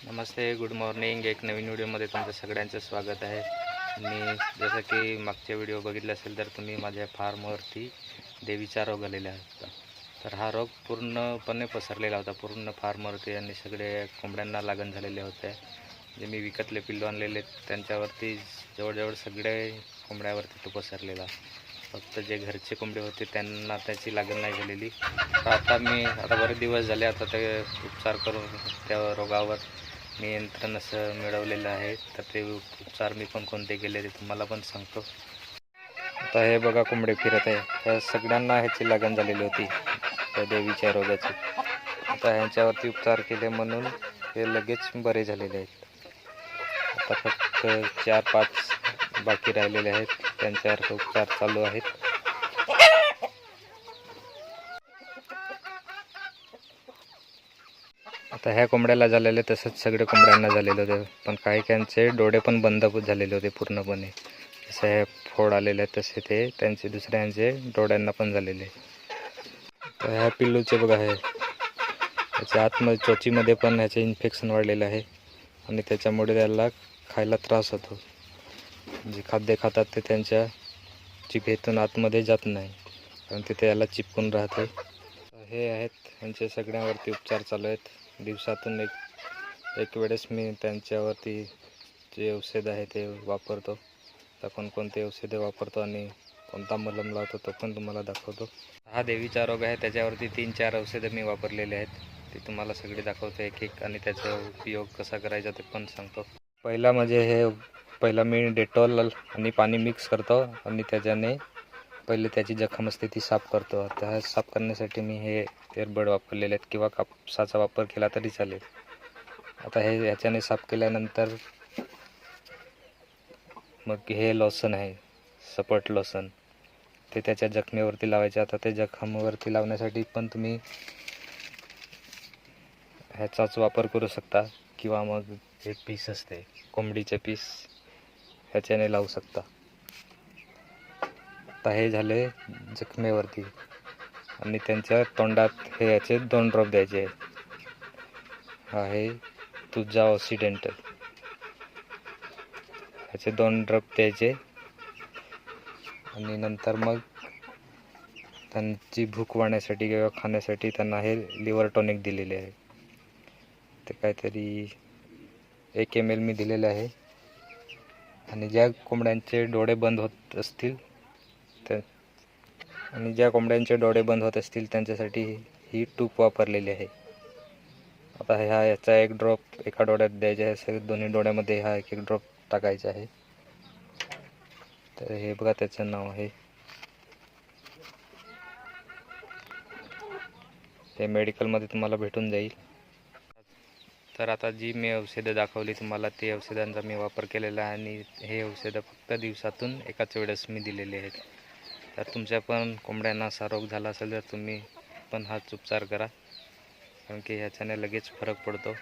नमस्ते good morning एक नवीन व्हिडिओमध्ये तुमचं सगळ्यांचं स्वागत आहे. मी जसं की मागचे व्हिडिओ बघितले असेल तर तुम्ही माझ्या फार्मवरती देवीचा रोग आलेला होता. तर हा रोग पूर्णपणे पसरलेला होता. पूर्ण फार्मवरती आणि सगळे कोंबड्यांना लागण झालेले होते. जे मी विकतले पिल्लू आणलेले त्यांच्यावरती जवळजवळ सगळे कोंबड्यावरती तो पसरलेला. फक्त जे घरचे कोंबडे होते त्यांना त्याची लागण नाही झालेली. तर आता मी आता बरेच दिवस झाले आता ते उपचार करून त्या रोगावर नियंत्रण असं मिळवलेलं आहे तर ते उपचार मी पण कोणते केले ते तुम्हाला पण सांगतो. आता हे बघा कोंबडे फिरत आहे. तर सगळ्यांना ह्याची लागण झालेली होती त्या देवीच्या रोगाची. आता ह्यांच्यावरती उपचार केले म्हणून हे लगेच बरे झालेले आहेत. आता फक्त चार पाच बाकी राहिलेले आहेत. त्यांच्यावर उपचार चालू आहेत. आता ह्या कोंबड्याला झालेले तसंच सगळे कोंबड्यांना झालेले होते पण काही काहींचे डोळे पण बंद झालेले होते पूर्णपणे. जसं हे फोड आलेले आहेत तसे ते त्यांचे दुसऱ्यांचे डोळ्यांना पण झालेले. तर ह्या पिल्लूचे बघा हे. त्याच्या आतमध्ये चोचीमध्ये पण ह्याचे इन्फेक्शन वाढलेलं आहे आणि त्याच्यामुळे त्याला खायला त्रास होतो. जे खाद्य खातात ते त्यांच्या जिभेतून आतमध्ये जात नाही. कारण तिथे याला चिपकून राहते. हे आहेत. यांचे सगळ्यांवरती उपचार चालू आहेत. दिवसातून एक एक वेळेस मी त्यांच्यावरती जे औषध आहे ते वापरतो. तर कोणकोणते औषधे वापरतो आणि कोणता मलम लावतो तो पण तुम्हाला दाखवतो. हा देवीचा रोग आहे. त्याच्यावरती तीन चार औषधं मी वापरलेले आहेत. ते तुम्हाला सगळे दाखवतो एक एक आणि त्याचा उपयोग कसा करायचा ते पण सांगतो. पहिला म्हणजे हे पहिला मी डेटॉल आणि पाणी मिक्स करतो आणि त्याच्याने पहिले त्याची जखम असते ती साफ करतो. त्या साफ करण्यासाठी मी हे एअरबड वापरलेले आहेत किंवा कापसाचा वापर केला तरी चालेल. आता हे ह्याच्याने साफ केल्यानंतर मग हे लोसन आहे सपट लोसन. ते त्याच्या जखमेवरती लावायचे. आता ते जखमवरती लावण्यासाठी पण तुम्ही ह्याचाच वापर करू शकता किंवा मग एक पीस असते कोंबडीचे पीस ह्याच्याने लावू शकता. आता हे झाले जखमेवरती. आणि त्यांच्या तोंडात हे याचे दोन ड्रॉप द्यायचे हा आहे तुझा ऑक्सिडेंटल ह्याचे दोन ड्रॉप द्यायचे. आणि नंतर मग त्यांची भूक वाढण्यासाठी किंवा खाण्यासाठी त्यांना हे लिव्हर टॉनिक दिलेले आहे. ते काहीतरी एक एम एल मी दिलेले आहे. आणि ज्या कोंबड्यांचे डोळे बंद होत असतील त्या आणि ज्या कोंबड्यांचे डोळे बंद होत असतील त्यांच्यासाठी ही टूप वापरलेली आहे. आता ह्या याचा एक ड्रॉप एका डोळ्यात द्यायचा आहे सगळे दोन्ही डोळ्यामध्ये हा एक एक ड्रॉप टाकायचा आहे. तर हे बघा त्याचं नाव आहे. ते मेडिकलमध्ये तुम्हाला भेटून जाईल. तर आता जी मी औषधं दाखवली तुम्हाला ते औषधांचा मी वापर केलेला आहे. आणि हे औषधं फक्त दिवसातून एकाच वेळेस मी दिलेले आहेत. तर तुमच्या पण कोंबड्यांना असा रोग झाला असेल तर तुम्ही पण हाच उपचार करा. कारण की ह्याच्याने लगेच फरक पडतो.